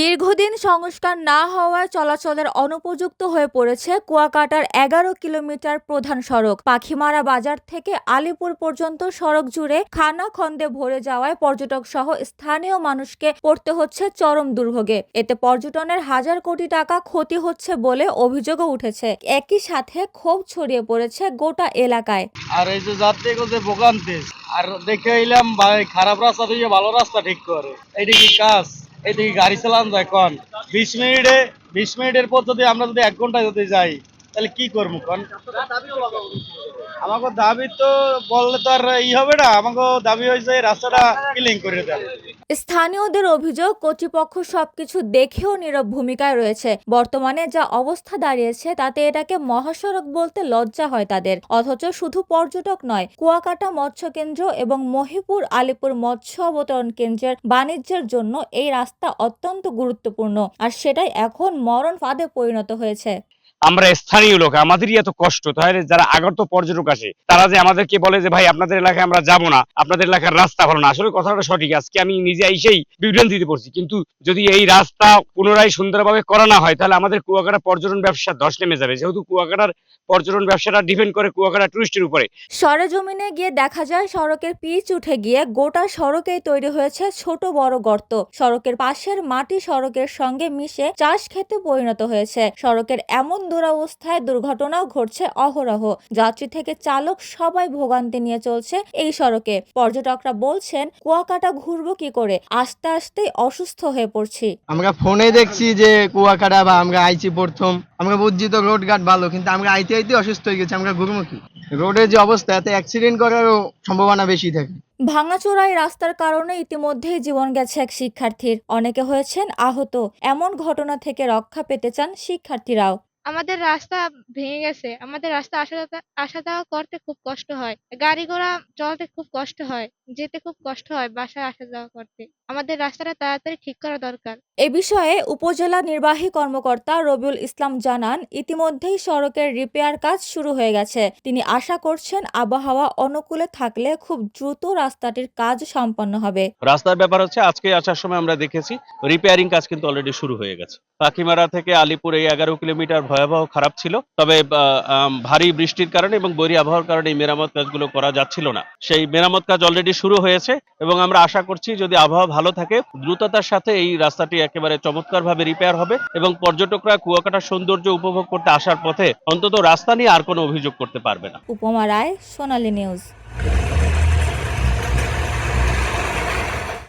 দীর্ঘদিন সংস্কার না হওয়ায় চলাচলের অনুপযুক্ত হয়ে পড়েছে কুয়াকাটার এগারো কিলোমিটার প্রধান সড়ক। পাখিমারা বাজার থেকে আলিপুর পর্যন্ত সড়ক জুড়ে খানা খন্দে ভরে যাওয়ায় পর্যটক সহ স্থানীয় মানুষকে পড়তে হচ্ছে চরম দুর্ভোগে। এতে পর্যটনের হাজার কোটি টাকা ক্ষতি হচ্ছে বলে অভিযোগও উঠেছে। একই সাথে ক্ষোভ ছড়িয়ে পড়েছে গোটা এলাকায়। আর এই যে যাত্রী ভোগান্তি আর দেখে এলাম খারাপ রাস্তা থেকে ভালো রাস্তা ঠিক করে। এইটা কি কাজ? এইটা কি গাড়ি চালানো যায় কন বিশ মিনিটে, বিশ মিনিটের পর যদি আমরা যদি এক ঘণ্টা যদি যাই, তাহলে কি করব কন আমাকে দাবি তো বললে তো আর ই হবে না। আমাকে দাবি হয়েছে রাস্তাটা ক্লিন করে দেন। স্থানীয়দের অভিযোগ, কর্তৃপক্ষ সবকিছু দেখেও নীরব ভূমিকায় রয়েছে। বর্তমানে যা অবস্থা দাঁড়িয়েছে, তাতে এটাকে মহাসড়ক বলতে লজ্জা হয় তাদের। অথচ শুধু পর্যটক নয়, কুয়াকাটা মৎস্য কেন্দ্র এবং মহিপুর আলিপুর মৎস্য অবতরণ কেন্দ্রের বাণিজ্যের জন্য এই রাস্তা অত্যন্ত গুরুত্বপূর্ণ। আর সেটাই এখন মরণ ফাঁদে পরিণত হয়েছে। আমরা স্থানীয় লোক, আমাদেরই এত কষ্ট। তাহলে যারা আগত পর্যটক আসে, তারা যে আমাদেরকে বলে যে, ভাই, আপনাদের এলাকায় আমরা যাব না, আপনাদের এলাকার রাস্তা ভালো না। আসলে কথাটা সঠিক, আজকে আমি নিজে এসেই বিভ্রান্তিতে পড়ছি। কিন্তু যদি এই রাস্তা পুনরায় সুন্দরভাবে করা না হয়, তাহলে আমাদের কুয়াকাটা পর্যটন ব্যবসা ধস নেমে যাবে। যেহেতু কুয়াকাটার পর্যটন ব্যবসাটা ডিপেন্ড করে কুয়াকাটা টুরিস্টের উপরে। সরেজমিনে গিয়ে দেখা যায়, সড়কের পিচ উঠে গিয়ে গোটা সড়কেই তৈরি হয়েছে ছোট বড় গর্ত। সড়কের পাশের মাটি সড়কের সঙ্গে মিশে চাষ খেতে পরিণত হয়েছে। সড়কের এমন দুরবস্থায় দুর্ঘটনাও ঘটছে অহরহ। যাত্রী থেকে চালক সবাই ভোগান্তি নিয়ে চলছে এই সড়কে। পর্যটকরা বলছেন কুয়াকাটা ঘুরবো কি করে? আস্তে আস্তে অসুস্থ হয়ে পড়ছি। আমরা ফোনে দেখছি যে কুয়াকাটা বা আমরা আইছি প্রথম। আমরা বুঝছি তো রোড ঘাট ভালো কিন্তু আমরা আইতে আইতে অসুস্থ হয়ে গেছি আমরা ঘুরবো কি? রোডের যে অবস্থা এতে অ্যাক্সিডেন্ট করারও সম্ভাবনা বেশি থাকে। ভাঙাচোরাই রাস্তার কারণে ইতিমধ্যেই জীবন গেছে এক শিক্ষার্থীর। অনেকে হয়েছেন আহত। এমন ঘটনা থেকে রক্ষা পেতে চান শিক্ষার্থীরাও। আমাদের রাস্তা ভেঙে গেছে। আমাদের রাস্তা আসা যাওয়া আসা যাওয়া করতে খুব কষ্ট হয়। গাড়ি ঘোড়া চলতে খুব কষ্ট হয়। যেতে খুব কষ্ট হয় বাসায় আসা যাওয়া করতে। আমাদের রাস্তাটা তাড়াতাড়ি ঠিক করা দরকার। এ বিষয়ে উপজেলা নির্বাহী কর্মকর্তা রবিউল ইসলাম জানান ইতিমধ্যেই সড়কের রিপেয়ার কাজ শুরু হয়ে গেছে। তিনি আশা করছেন আবহাওয়া অনুকূলে থাকলে খুব দ্রুত রাস্তাটির কাজ সম্পন্ন হবে। রাস্তার ব্যাপার হচ্ছে আজকে আসার সময় আমরা দেখেছি রিপেয়ারিং কাজ কিন্তু অলরেডি শুরু হয়ে গেছে। পাখিমারা থেকে আলিপুর এই এগারো কিলোমিটার ভয়াবহ খারাপ ছিল। তবে ভারী বৃষ্টির কারণে এবং বৈরী আবহাওয়ার কারণে এই মেরামত কাজগুলো করা যাচ্ছিল না। সেই মেরামত কাজ অলরেডি শুরু হয়েছে এবং আমরা আশা করছি যদি আবহাওয়া ভালো থাকে, দ্রুততার সাথে এই রাস্তাটি একেবারে চমৎকারভাবে রিপেয়ার হবে এবং পর্যটকরা কুয়াকাটার সৌন্দর্য উপভোগ করতে আসার পথে অন্তত রাস্তা নিয়ে আর কোনো অভিযোগ করতে পারবে না। উপমা রায়, সোনালী নিউজ